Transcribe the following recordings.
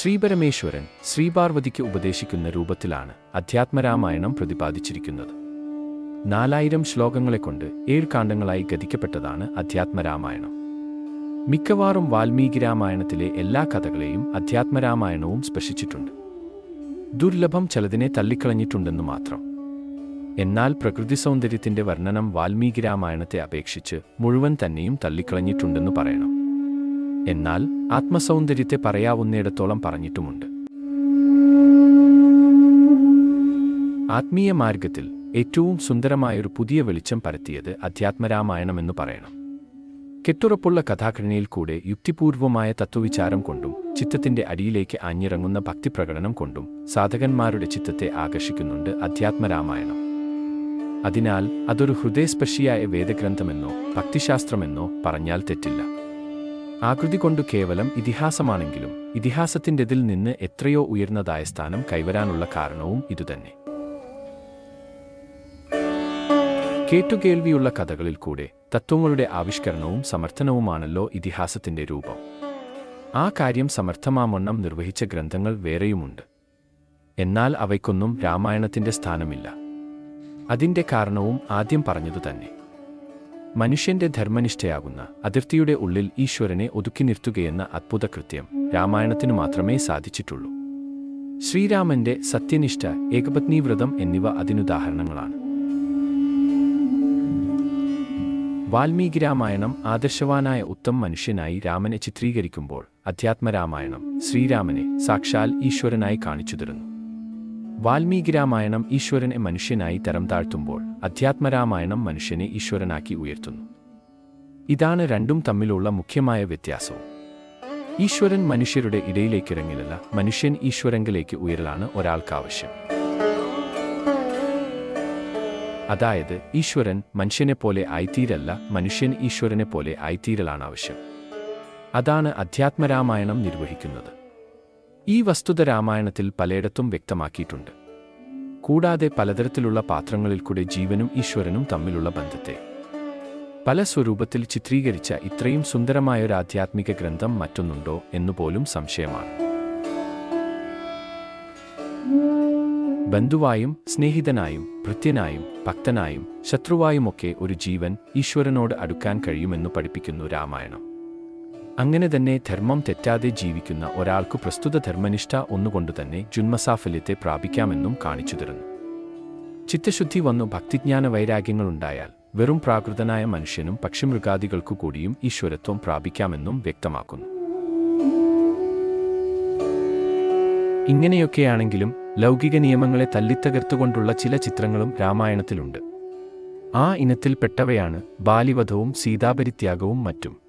ശ്രീപരമേശ്വരൻ ശ്രീപാർവതിക്ക് ഉപദേശിക്കുന്ന രൂപത്തിലാണ് അധ്യാത്മരാമായണം പ്രതിപാദിച്ചിരിക്കുന്നത്. നാലായിരം ശ്ലോകങ്ങളെക്കൊണ്ട് ഏഴ് കാണ്ഡങ്ങളായി ഗതിക്കപ്പെട്ടതാണ് അധ്യാത്മരാമായണം. മിക്കവാറും വാൽമീകി രാമായണത്തിലെ എല്ലാ കഥകളെയും അധ്യാത്മരാമായണവും സ്പർശിച്ചിട്ടുണ്ട്. ദുർലഭം ചിലതിനെ തള്ളിക്കളഞ്ഞിട്ടുണ്ടെന്നു മാത്രം. എന്നാൽ പ്രകൃതി സൗന്ദര്യത്തിന്റെ വർണനം വാൽമീകി രാമായണത്തെ അപേക്ഷിച്ച് മുഴുവൻ തന്നെയും തള്ളിക്കളഞ്ഞിട്ടുണ്ടെന്ന് പറയണം. എന്നാൽ ആത്മസൗന്ദര്യത്തെ പറയാവുന്നിടത്തോളം പറഞ്ഞിട്ടുമുണ്ട്. ആത്മീയ മാർഗത്തിൽ ഏറ്റവും സുന്ദരമായൊരു പുതിയ വെളിച്ചം പരത്തിയത് അധ്യാത്മരാമായണമെന്ന് പറയണം. കെട്ടുറപ്പുള്ള കഥാഘടനയിൽ കൂടെ യുക്തിപൂർവമായ തത്വവിചാരം കൊണ്ടും ചിത്തത്തിന്റെ അടിയിലേക്ക് ആഞ്ഞിറങ്ങുന്ന ഭക്തിപ്രകടനം കൊണ്ടും സാധകന്മാരുടെ ചിത്തത്തെ ആകർഷിക്കുന്നുണ്ട് അധ്യാത്മരാമായണം. അതിനാൽ അതൊരു ഹൃദയസ്പർശിയായ വേദഗ്രന്ഥമെന്നോ ഭക്തിശാസ്ത്രമെന്നോ പറഞ്ഞാൽ തെറ്റില്ല. ആകൃതി കൊണ്ട് കേവലം ഇതിഹാസമാണെങ്കിലും ഇതിഹാസത്തിന്റെതിൽ നിന്ന് എത്രയോ ഉയർന്നതായ സ്ഥാനം കൈവരാനുള്ള കാരണവും ഇതുതന്നെ. കേട്ടുകേൾവിയുള്ള കഥകളിൽ കൂടെ തത്വങ്ങളുടെ ആവിഷ്കരണവും സമർത്ഥനവുമാണല്ലോ ഇതിഹാസത്തിന്റെ രൂപം. ആ കാര്യം സമർത്ഥമാമണ്ണം നിർവഹിച്ച ഗ്രന്ഥങ്ങൾ വേറെയുമുണ്ട്. എന്നാൽ അവയ്ക്കൊന്നും രാമായണത്തിന്റെ സ്ഥാനമില്ല. അതിന്റെ കാരണവും ആദ്യം പറഞ്ഞതു തന്നെ മനുഷ്യന്റെ ധർമ്മനിഷ്ഠയാകുന്ന അതിർത്തിയുടെ ഉള്ളിൽ ഈശ്വരനെ ഒതുക്കി നിർത്തുകയെന്ന അത്ഭുത കൃത്യം രാമായണത്തിനു മാത്രമേ സാധിച്ചിട്ടുള്ളൂ. ശ്രീരാമന്റെ സത്യനിഷ്ഠ ഏകപത്നീവ്രതം എന്നിവ അതിനുദാഹരണങ്ങളാണ്. വാൽമീകി രാമായണം ആദർശവാനായ ഉത്തം മനുഷ്യനായി രാമനെ ചിത്രീകരിക്കുമ്പോൾ അധ്യാത്മരാമായണം ശ്രീരാമനെ സാക്ഷാൽ ഈശ്വരനായി കാണിച്ചു തരുന്നു വാൽമീകി രാമായണം ഈശ്വരനെ മനുഷ്യനായി തരം താഴ്ത്തുമ്പോൾ അധ്യാത്മരാമായണം മനുഷ്യനെ ഈശ്വരനാക്കി ഉയർത്തുന്നു. ഇതാണ് രണ്ടും തമ്മിലുള്ള മുഖ്യമായ വ്യത്യാസവും. ഈശ്വരൻ മനുഷ്യരുടെ ഇടയിലേക്ക് ഇറങ്ങിലല്ല മനുഷ്യൻ ഈശ്വരങ്കിലേക്ക് ഉയരലാണ് ഒരാൾക്കാവശ്യം. അതായത് ഈശ്വരൻ മനുഷ്യനെ പോലെ ആയിത്തീരല്ല മനുഷ്യൻ ഈശ്വരനെ പോലെ ആയിത്തീരലാണ് ആവശ്യം അതാണ് അധ്യാത്മരാമായണം നിർവഹിക്കുന്നത്. ഈ വസ്തുത രാമായണത്തിൽ പലയിടത്തും വ്യക്തമാക്കിയിട്ടുണ്ട്. കൂടാതെ പലതരത്തിലുള്ള പാത്രങ്ങളിൽ കൂടെ ജീവനും ഈശ്വരനും തമ്മിലുള്ള ബന്ധത്തെ. പല സ്വരൂപത്തിൽ ചിത്രീകരിച്ച ഇത്രയും സുന്ദരമായ ഒരു ആധ്യാത്മിക ഗ്രന്ഥം മറ്റൊന്നുണ്ടോ എന്നുപോലും സംശയമാണ്. ബന്ധുവായും സ്നേഹിതനായും ഭൃത്യനായും ഭക്തനായും ശത്രുവായുമൊക്കെ ഒരു ജീവൻ ഈശ്വരനോട് അടുക്കാൻ കഴിയുമെന്ന് പഠിപ്പിക്കുന്നു രാമായണം. അങ്ങനെ തന്നെ ധർമ്മം തെറ്റാതെ ജീവിക്കുന്ന ഒരാൾക്ക് പ്രസ്തുത ധർമ്മനിഷ്ഠ ഒന്നുകൊണ്ടുതന്നെ ജന്മസാഫല്യത്തെ പ്രാപിക്കാമെന്നും കാണിച്ചു തരുന്നു. ചിത്തശുദ്ധി വന്നു ഭക്തിജ്ഞാന വൈരാഗ്യങ്ങളുണ്ടായാൽ വെറും പ്രാകൃതനായ മനുഷ്യനും പക്ഷിമൃഗാദികൾക്കു കൂടിയും ഈശ്വരത്വം പ്രാപിക്കാമെന്നും വ്യക്തമാക്കുന്നു. ഇങ്ങനെയൊക്കെയാണെങ്കിലും ലൗകിക നിയമങ്ങളെ തല്ലിത്തകർത്തുകൊണ്ടുള്ള ചില ചിത്രങ്ങളും രാമായണത്തിലുണ്ട്. ആ ഇനത്തിൽപ്പെട്ടവയാണ് ബാലിവധവും സീതാപരിത്യാഗവും മറ്റും.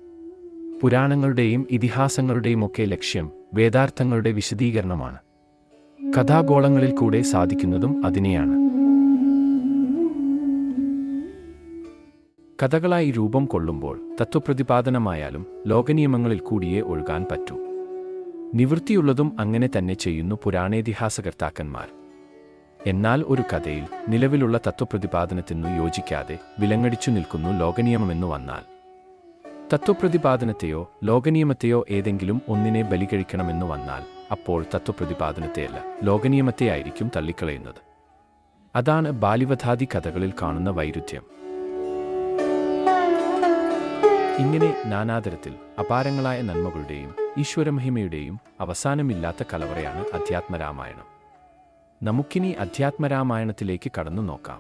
പുരാണങ്ങളുടെയും ഇതിഹാസങ്ങളുടെയുമൊക്കെ ലക്ഷ്യം വേദാർത്ഥങ്ങളുടെ വിശദീകരണമാണ്. കഥാഗോളങ്ങളിൽ കൂടെ സാധിക്കുന്നതും അതിനെയാണ്. കഥകളായി രൂപം കൊള്ളുമ്പോൾ തത്വപ്രതിപാദനമായാലും ലോകനിയമങ്ങളിൽ കൂടിയേ ഒഴുകാൻ പറ്റൂ. നിവൃത്തിയുള്ളതും അങ്ങനെ തന്നെ ചെയ്യുന്നു പുരാണേതിഹാസകർത്താക്കന്മാർ. എന്നാൽ ഒരു കഥയിൽ നിലവിലുള്ള തത്വപ്രതിപാദനത്തിനു യോജിക്കാതെ വിലങ്ങടിച്ചു നിൽക്കുന്നു ലോകനിയമമെന്നു വന്നാൽ. തത്വപ്രതിപാദനത്തെയോ ലോകനിയമത്തെയോ ഏതെങ്കിലും ഒന്നിനെ ബലികഴിക്കണമെന്നു വന്നാൽ അപ്പോൾ തത്വപ്രതിപാദനത്തെയല്ല ലോകനിയമത്തെയായിരിക്കും തള്ളിക്കളയുന്നത്. അതാണ് ബാലിവധാദി കഥകളിൽ കാണുന്ന വൈരുദ്ധ്യം. ഇങ്ങനെ നാനാതരത്തിൽ അപാരങ്ങളായ നന്മകളുടെയും ഈശ്വരമഹിമയുടെയും അവസാനമില്ലാത്ത കലവറയാണ് അധ്യാത്മരാമായണം. നമുക്കിനി അധ്യാത്മരാമായണത്തിലേക്ക് കടന്നു നോക്കാം.